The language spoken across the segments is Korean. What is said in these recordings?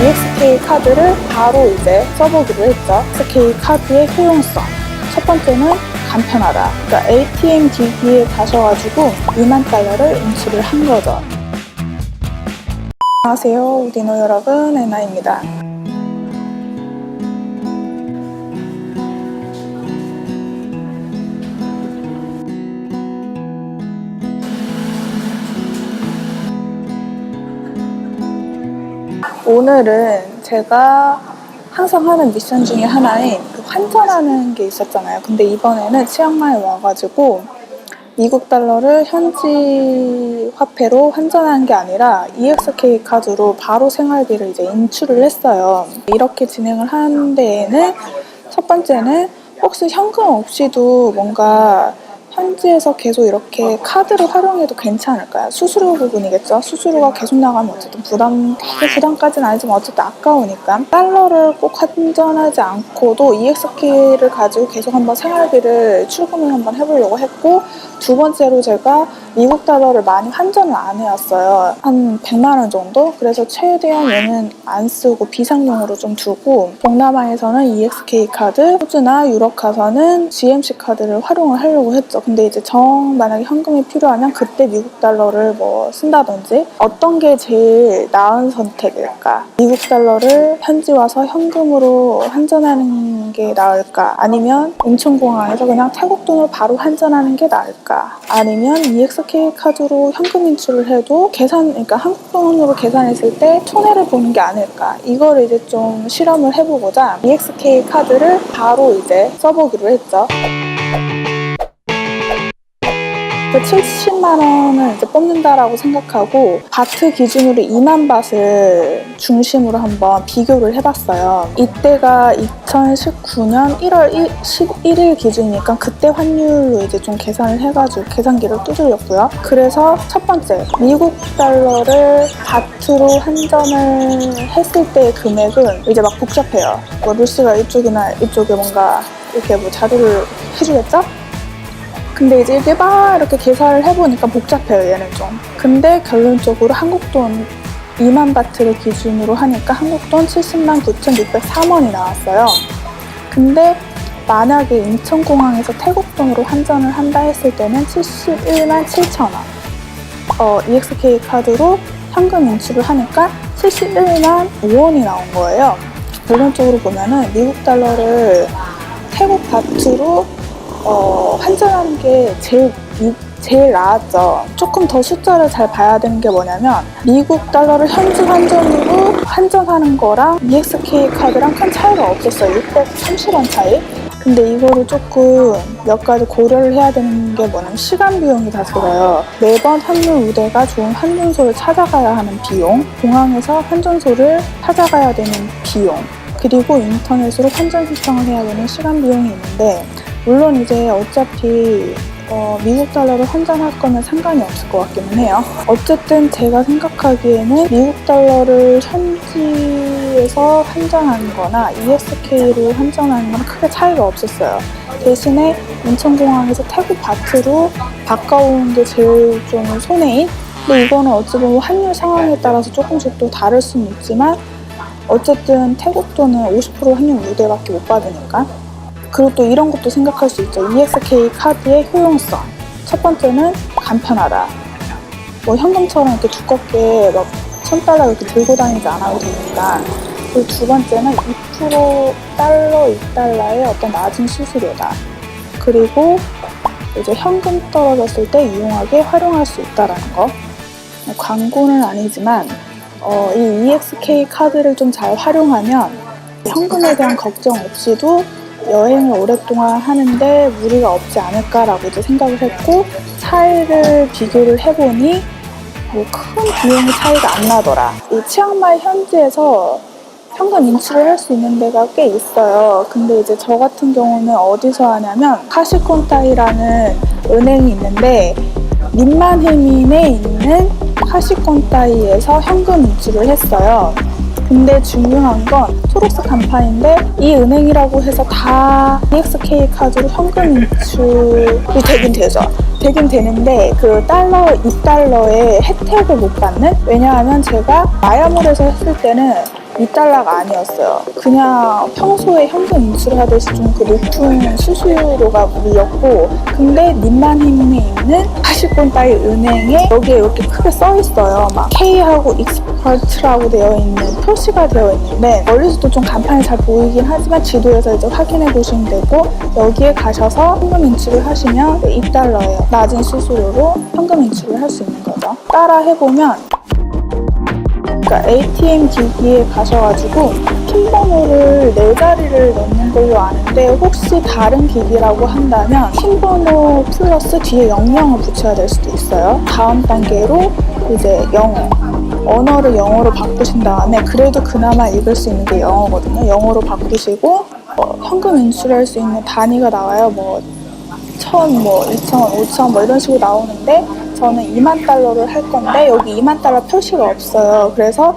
EXK 카드를 바로 이제 써보기로 했죠. EXK 카드의 효용성. 첫 번째는 간편하다. 그러니까 ATM 기기에 가셔가지고 2만 달러를 인출을 한 거죠. 안녕하세요, 우디노 여러분, 에나입니다. 오늘은 제가 항상 하는 미션 중에 하나인 그 환전하는 게 있었잖아요. 근데 이번에는 치앙마이에 와가지고 미국 달러를 현지 화폐로 환전하는 게 아니라 EXK 카드로 바로 생활비를 이제 인출을 했어요. 이렇게 진행을 하는 데에는 첫 번째는 혹시 현금 없이도 뭔가 현지에서 계속 이렇게 카드를 활용해도 괜찮을까요? 수수료 부분이겠죠? 수수료가 계속 나가면 어쨌든 부담, 되게 부담까지는 아니지만 어쨌든 아까우니까 달러를 꼭 환전하지 않고도 EXK를 가지고 계속 한번 생활비를 출금을 한번 해보려고 했고 두 번째로 제가 미국 달러를 많이 환전을 안 해왔어요. 한 100만 원 정도? 그래서 최대한 얘는 안 쓰고 비상용으로 좀 두고 동남아에서는 EXK 카드, 호주나 유럽 가서는 GMC 카드를 활용을 하려고 했죠. 근데 이제 정 만약에 현금이 필요하면 그때 미국 달러를 뭐 쓴다든지 어떤 게 제일 나은 선택일까? 미국 달러를 현지 와서 현금으로 환전하는 게 나을까? 아니면 인천공항에서 그냥 태국 돈을 바로 환전하는 게 나을까? 아니면 EXK 카드로 현금 인출을 해도 계산, 그러니까 한국 돈으로 계산했을 때 손해를 보는 게 아닐까? 이거를 이제 좀 실험을 해보고자 EXK 카드를 바로 이제 써보기로 했죠. 그 70만 원을 이제 뽑는다라고 생각하고 바트 기준으로 2만 밭을 중심으로 한번 비교를 해봤어요. 이때가 2019년 1월 11일 기준이니까 그때 환율로 이제 좀 계산을 해가지고 계산기를 두드렸고요. 그래서 첫 번째 미국 달러를 바트로 환전을 했을 때의 금액은 이제 막 복잡해요. 뭐 루시가 이쪽이나 이쪽에 뭔가 이렇게 뭐 자료를 해주겠죠? 근데 이제 이게 막 이렇게 계산을 해보니까 복잡해요, 얘는 좀. 근데 결론적으로 한국 돈 2만 바트를 기준으로 하니까 한국 돈 70만 9,603원이 나왔어요. 근데 만약에 인천공항에서 태국 돈으로 환전을 한다 했을 때는 71만 7천 원. 어, EXK 카드로 현금 인출을 하니까 71만 5원이 나온 거예요. 결론적으로 보면은 미국 달러를 태국 바트로 어, 환전하는 게 제일 이- 제일 나았죠. 조금 더 숫자를 잘 봐야 되는 게 뭐냐면 미국 달러를 현지 환전으로 환전하는 거랑 EXK 카드랑 큰 차이가 없었어요. 630원 차이. 근데 이거를 조금 몇 가지 고려를 해야 되는 게 뭐냐면 시간 비용이 다 들어요. 매번 환율 우대가 좋은 환전소를 찾아가야 하는 비용, 공항에서 환전소를 찾아가야 되는 비용, 그리고 인터넷으로 환전 신청을 해야 되는 시간 비용이 있는데 물론 이제 어차피 어, 미국 달러를 환전할 거면 상관이 없을 것 같기는 해요. 어쨌든 제가 생각하기에는 미국 달러를 현지에서 환전하는 거나 ESK로 환전하는 건 크게 차이가 없었어요. 대신에 인천공항에서 태국 바트로 바꿔오는 게 제일 좀 손해인? 근데 이거는 어찌 보면 환율 상황에 따라서 조금씩 또 다를 수는 있지만 어쨌든 태국 돈은 50% 환율 무대밖에 못 받으니까 그리고 또 이런 것도 생각할 수 있죠. ESK 카드의 효용성. 첫 번째는 간편하다. 뭐 현금처럼 이렇게 두껍게 막 1000달러 이렇게 들고 다니지 않아도 되니까. 그리고 두 번째는 2% 달러, 2달러의 어떤 낮은 수수료다. 그리고 이제 현금 떨어졌을 때 유용하게 활용할 수 있다라는 거. 광고는 아니지만 어, 이 EXK 카드를 좀 잘 활용하면 현금에 대한 걱정 없이도 여행을 오랫동안 하는데 무리가 없지 않을까라고 이제 생각을 했고 차이를 비교를 해보니 뭐 큰 비용의 차이가 안 나더라. 이 치앙마이 현지에서 현금 인출을 할 수 있는 데가 꽤 있어요. 근데 이제 저 같은 경우는 어디서 하냐면 카시콘타이라는 은행이 있는데 민만해민에 있는 카시콘타이에서 현금 인출을 했어요. 근데 중요한 건 토록스 간판인데 이 은행이라고 해서 다 EXK 카드로 현금 인출이 되긴 되죠. 되긴 되는데 그 달러 2달러의 혜택을 못 받는? 왜냐하면 제가 마야몰에서 했을 때는 2달러가 아니었어요. 그냥 평소에 현금 인출하듯이 좀 그 높은 수수료가 물렸고 근데 님만힘에 있는 80권 따위 은행에 여기에 이렇게 크게 써 있어요. 막 K하고 익스퍼트라고 되어 있는 표시가 되어 있는데 멀리서도 좀 간판이 잘 보이긴 하지만 지도에서 이제 확인해 보시면 되고 여기에 가셔서 현금 인출을 하시면 2달러예요. 낮은 수수료로 현금 인출을 할 수 있는 거죠. 따라 해보면 그러니까 ATM 기기에 가셔가지고 핀 번호를 네 자리를 넣는 걸로 아는데 혹시 다른 기기라고 한다면 핀 번호 플러스 뒤에 00을 붙여야 될 수도 있어요. 다음 단계로 이제 영어. 언어를 영어로 바꾸신 다음에 그래도 그나마 읽을 수 있는 게 영어거든요. 영어로 바꾸시고 어, 현금 인출할 수 있는 단위가 나와요. 뭐 천, 뭐, 이천, 오천, 뭐 이런 식으로 나오는데 저는 2만 달러를 할 건데 여기 2만 달러 표시가 없어요. 그래서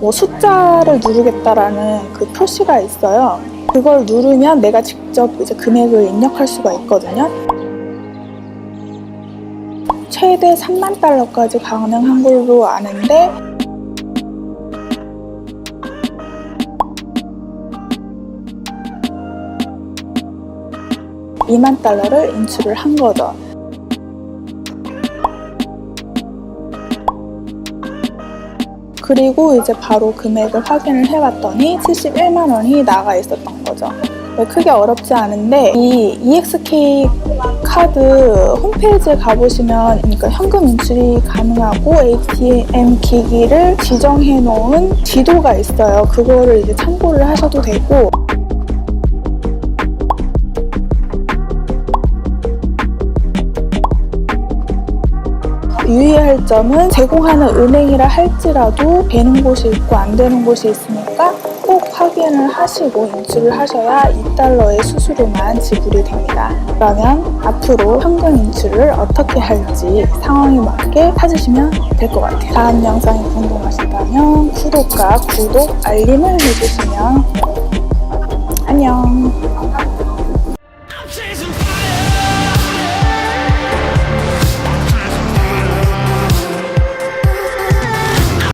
뭐 숫자를 누르겠다라는 그 표시가 있어요. 그걸 누르면 내가 직접 이제 금액을 입력할 수가 있거든요. 최대 3만 달러까지 가능한 걸로 아는데 2만 달러를 인출을 한 거죠. 그리고 이제 바로 금액을 확인을 해봤더니 71만 원이 나가 있었던 거죠. 네, 크게 어렵지 않은데 이 EXK 카드 홈페이지에 가보시면 그러니까 현금 인출이 가능하고 ATM 기기를 지정해 놓은 지도가 있어요. 그거를 이제 참고를 하셔도 되고 유의할 점은 제공하는 은행이라 할지라도 되는 곳이 있고 안 되는 곳이 있으니까 꼭 확인을 하시고 인출을 하셔야 2달러의 수수료만 지불이 됩니다. 그러면 앞으로 현금 인출을 어떻게 할지 상황에 맞게 찾으시면 될 것 같아요. 다음 영상이 궁금하시다면 구독과 구독, 알림을 해주시면 안녕.